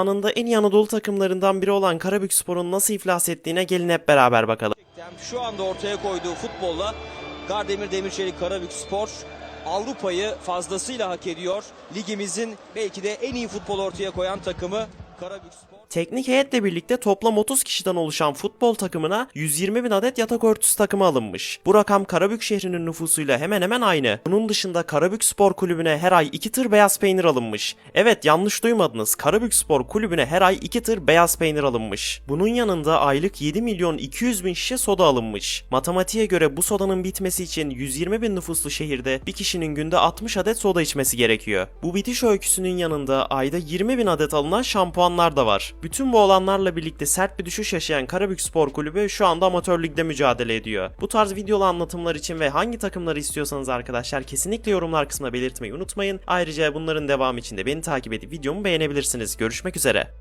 zamanında en iyi Anadolu takımlarından biri olan Karabükspor'un nasıl iflas ettiğine gelin hep beraber bakalım. Şu anda ortaya koyduğu futbolla Gardemir Demirçelik Karabük Spor Avrupa'yı fazlasıyla hak ediyor. Ligimizin belki de en iyi futbol ortaya koyan takımı Karabük. Teknik heyetle birlikte toplam 30 kişiden oluşan futbol takımına 120 bin adet yatak örtüsü takımı alınmış. Bu rakam Karabük şehrinin nüfusuyla hemen hemen aynı. Bunun dışında Karabük Spor Kulübü'ne her ay 2 tır beyaz peynir alınmış. Evet yanlış duymadınız. Karabük Spor Kulübü'ne her ay 2 tır beyaz peynir alınmış. Bunun yanında aylık 7 milyon 200 bin şişe soda alınmış. Matematiğe göre bu sodanın bitmesi için 120 bin nüfuslu şehirde bir kişinin günde 60 adet soda içmesi gerekiyor. Bu bitiş öyküsünün yanında ayda 20 bin adet alınan şampuanlar da var. Bütün bu olanlarla birlikte sert bir düşüş yaşayan Karabük Spor Kulübü şu anda amatör ligde mücadele ediyor. Bu tarz videolu anlatımlar için ve hangi takımları istiyorsanız arkadaşlar kesinlikle yorumlar kısmına belirtmeyi unutmayın. Ayrıca bunların devamı için de beni takip edip videomu beğenebilirsiniz. Görüşmek üzere.